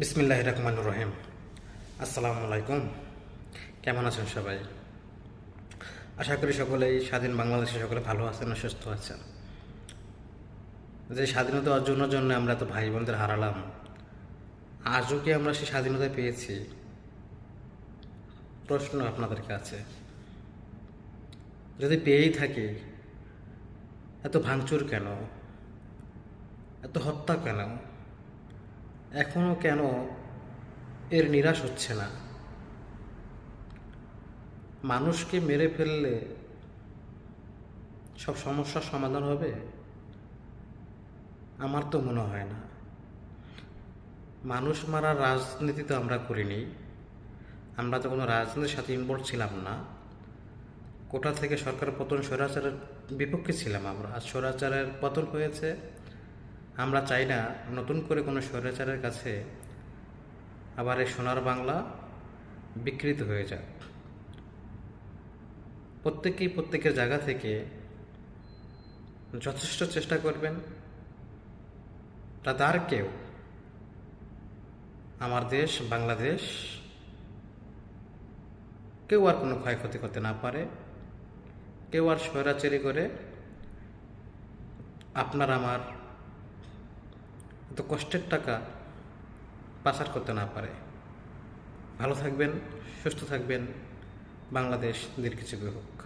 বিসমিল্লাহ রহমান রহিম আসসালামু আলাইকুম কেমন আছেন সবাই? আশা করি সকলেই স্বাধীন বাংলাদেশে সকলে ভালো আছেন ও সুস্থ আছেন। যে স্বাধীনতা অর্জনের জন্য আমরা তো ভাই বোনদের হারালাম, আজও কি আমরা সেই স্বাধীনতা পেয়েছি? প্রশ্ন আপনাদের কাছে যদি পেয়েই থাকি, এত ভাঙচুর কেন? এত হত্যা কেন? এখনও কেন এর নিরাশ হচ্ছে না? মানুষকে মেরে ফেললে সব সমস্যার সমাধান হবে? আমার তো মনে হয় না। মানুষ মারার রাজনীতি তো আমরা করিনি। আমরা তো কোনো রাজনীতির সাথে ইনভলভ ছিলাম না। কোটা থেকে সরকার পতন স্বৈরাচারের বিপক্ষে ছিলাম আমরা। আর স্বৈরাচারের পতন হয়েছে আমরা চাই না নতুন করে কোনো স্বৈরাচারের কাছে আবার এই সোনার বাংলা বিকৃত হয়ে যাক। প্রত্যেকেই প্রত্যেকের জায়গা থেকে যথেষ্ট চেষ্টা করবেন, তাতে আর কেউ আমার দেশ, বাংলাদেশ, কেউ আর কোনো ক্ষয়ক্ষতি করতে না পারে। কেউ আর স্বৈরাচারি করে আপনার আমার এত কষ্টের টাকা পাচার করতে না পারে। ভালো থাকবেন সুস্থ থাকবেন। বাংলাদেশ দীর্ঘজীবী হোক।